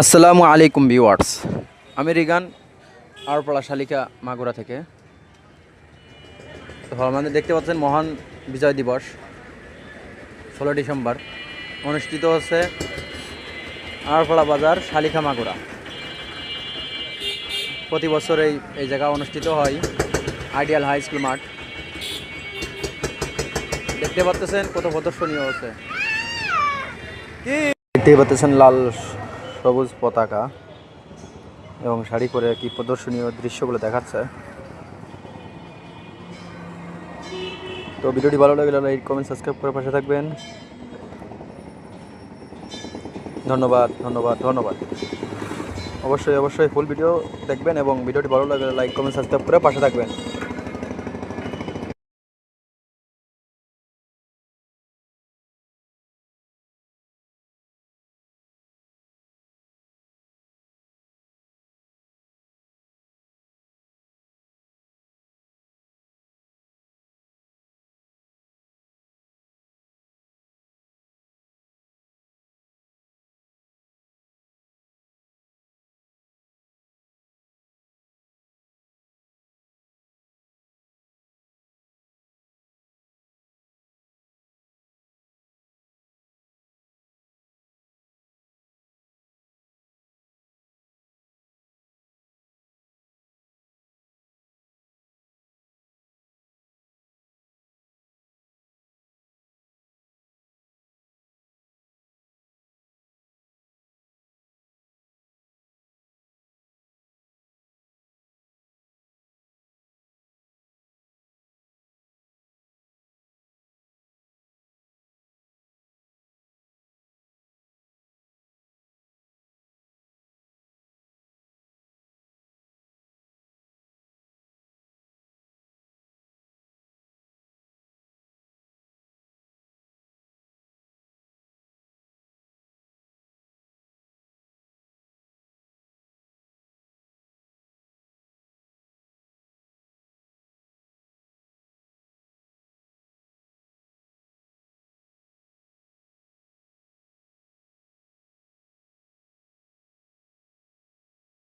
আসসালামু আলাইকুম ভিউয়ার্স। আমি রিগান আরপাড়া শালিকা মাগুরা থেকে। তো আমাদের দেখতে পাচ্ছেন মহান বিজয় দিবস, ষোলো ডিসেম্বর। অনুষ্ঠিত হচ্ছে আরপাড়া বাজার শালিকা মাগুরা। প্রতি বছর এই এই জায়গা অনুষ্ঠিত হয়, আইডিয়াল হাই স্কুল মাঠ। দেখতে পাচ্ছেন কত প্রদর্শনীয় হচ্ছে। দেখতে পাচ্ছেন লাল সবুজ পতাকা এবং শাড়ি পরে কি প্রদর্শনীয় দৃশ্যগুলো দেখাচ্ছে। তো ভিডিওটি ভালো লাগলে লাইক, কমেন্ট, সাবস্ক্রাইব করে পাশে থাকবেন। ধন্যবাদ ধন্যবাদ ধন্যবাদ। অবশ্যই অবশ্যই ফুল ভিডিও দেখবেন এবং ভিডিওটি ভালো লাগলে লাইক, কমেন্ট, সাবস্ক্রাইব করে পাশে থাকবেন।